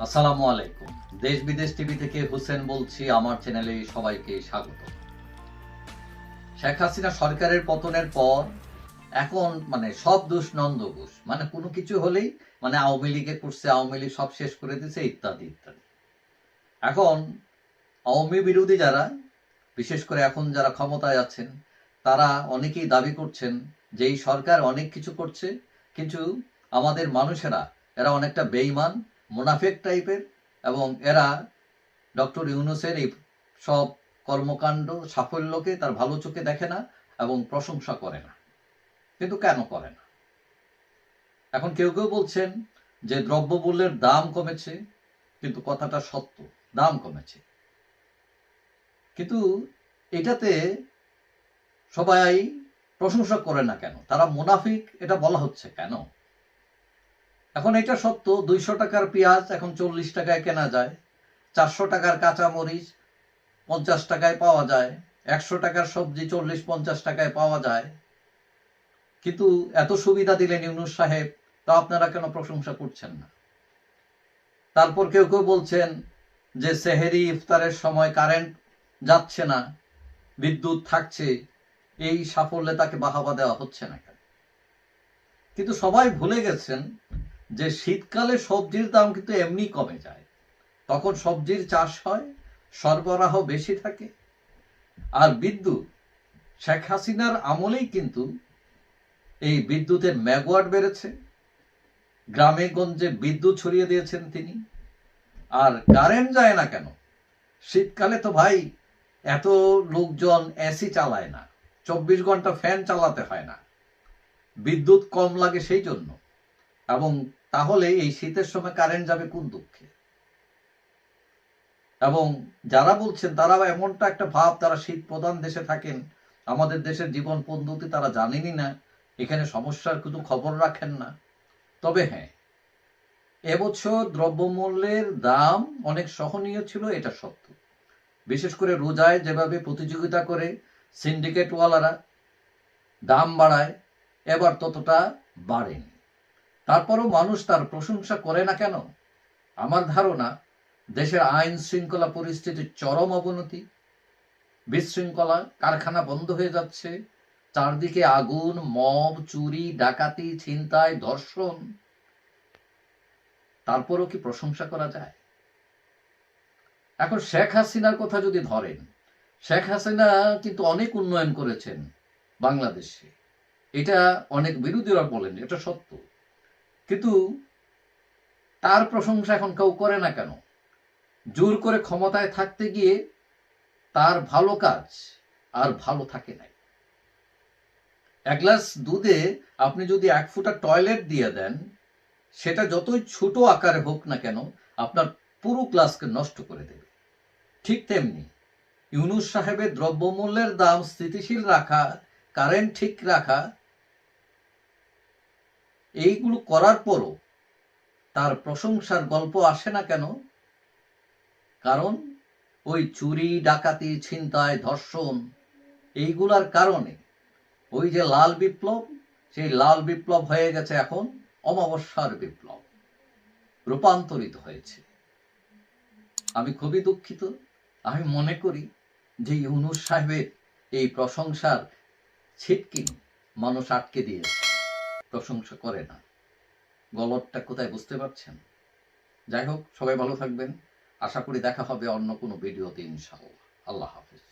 আসসালামু আলাইকুম। দেশ বিদেশ টিভি থেকে হোসেন বলছি, আমার চ্যানেলে সবাইকে স্বাগত। শেখ হাসিনা সরকারের পতনের পর এখন মানে সব দোষ নন্দ ঘোষ। মানে কোনো কিছু হলেই মানে আওয়ামী লীগে করছে, আওয়ামী লীগ সব শেষ করে দিছে, ইত্যাদি ইত্যাদি। এখন আওয়ামী বিরোধী যারা, বিশেষ করে এখন যারা ক্ষমতায় আছেন, তারা অনেকেই দাবি করছেন যে এই সরকার অনেক কিছু করছে, কিন্তু আমাদের মানুষেরা, এরা অনেকটা বেইমান মুনাফেক টাইপের এবং এরা ডক্টর ইউনুসের এই সব কর্মকাণ্ড সাফল্যকে তার ভালো চোখে দেখে না এবং প্রশংসা করে না। কিন্তু কেন করে না? এখন কেউ কেউ বলছেন যে দ্রব্যমূল্যের দাম কমেছে, কিন্তু কথাটা সত্য, দাম কমেছে। কিন্তু এটাতে সবাই প্রশংসা করে না কেন? তারা মুনাফিক, এটা বলা হচ্ছে কেন? এখন এটা সত্য, দুইশো টাকার পেঁয়াজ এখন চল্লিশ টাকায় কেনা যায়, চারশো টাকার কাঁচা মরিচ পঞ্চাশ টাকায় পাওয়া যায়, একশো টাকার সবজি চল্লিশ পঞ্চাশ টাকায় পাওয়া যায়। কিন্তু এত সুবিধা দিলেন ইউনুস সাহেব, তা আপনারা কেন প্রশংসা করছেন না? তারপর কেউ কেউ বলছেন যে সেহেরি ইফতারের সময় কারেন্ট যাচ্ছে না, বিদ্যুৎ থাকছে, এই সাফল্যে তাকে বাহাবা দেওয়া হচ্ছে না কেন? কিন্তু সবাই ভুলে গেছেন যে শীতকালে সবজির দাম কিন্তু এমনি কমে যায়। তখন সবজির চাষ হয়, সরবরাহ বেশি থাকে। আর বিদ্যুৎ, শেখ হাসিনার আমলেই কিন্তু এই বিদ্যুতের মেগাওয়াট বেড়েছে। গ্রামে গঞ্জে বিদ্যুৎ ছড়িয়ে দিয়েছেন তিনি। আর কারেন্ট যায় না কেন? শীতকালে তো ভাই এত লোকজন এসি চালায় না, চব্বিশ ঘণ্টা ফ্যান চালাতে হয় না। বিদ্যুৎ কম লাগে সেই জন্য। এবং তাহলে এই শীতের সময় কারেন্ট যাবে কোন দুঃখে? এবং যারা বলছেন তারা এমনটা একটা ভাব, তারা শীত প্রধান দেশে থাকেন, আমাদের দেশের জীবন পদ্ধতি তারা জানেনই না, এখানে সমস্যার কোনো খবর রাখেন না। তবে হ্যাঁ এবছর দ্রব্যমূল্যের দাম অনেক সহনীয় ছিল, এটা সত্য। বিশেষ করে রোজায় যেভাবে প্রতিযোগিতা করে সিন্ডিকেটওয়ালারা দাম বাড়ায়, এবার ততটা বাড়েনি। তারপরও মানুষ তার প্রশংসা করে না কেন? আমার ধারণা, দেশের আইন শৃঙ্খলা পরিস্থিতির চরম অবনতি, বিশৃঙ্খলা, কারখানা বন্ধ হয়ে যাচ্ছে, চারদিকে আগুন, মব, চুরি, ডাকাতি, ছিনতাই, ধর্ষণ। তারপরও কি প্রশংসা করা যায়? এখন শেখ হাসিনার কথা যদি ধরেন, শেখ হাসিনা কিন্তু অনেক উন্নয়ন করেছেন বাংলাদেশে। এটা অনেক বিরোধীরা বলেন এটা সত্য। কিন্তু তার প্রশংসা এখন কেউ করে না কেন? জোর করে ক্ষমতায় থাকতে গিয়ে তার ভালো কাজ আর ভালো থাকে নাই। এক গ্লাস দুধে আপনি যদি এক ফুটা টয়লেট দিয়ে দেন, সেটা যতই ছোট আকারে হোক না কেন, আপনার পুরো গ্লাসকে নষ্ট করে দেবে। ঠিক তেমনি ইউনুস সাহেবের দ্রব্যমূল্যের দাম স্থিতিশীল রাখা কারেন্ট ঠিক রাখা এইগুলো করার পরও তার প্রশংসার গল্প আসে না কেন? কারণ ওই চুরি, ডাকাতি, ছিনতাই, ধর্ষণ এইগুলার কারণে ওই যে লাল বিপ্লব, সেই লাল বিপ্লব হয়ে গেছে এখন অমাবস্যার বিপ্লব। রূপান্তরিত হয়েছে। আমি খুবই দুঃখিত। আমি মনে করি যে ইউনুস সাহেবের এই প্রশংসার ছিটকিন মানুষ আটকে দিয়েছে। প্রশংসা করে না। গলতটা কোথায় বুঝতে পারছেন? যাই হোক, সবাই ভালো থাকবেন। আশা করি দেখা হবে অন্য কোনো ভিডিওতে ইনশাআল্লাহ। আল্লাহ হাফিজ।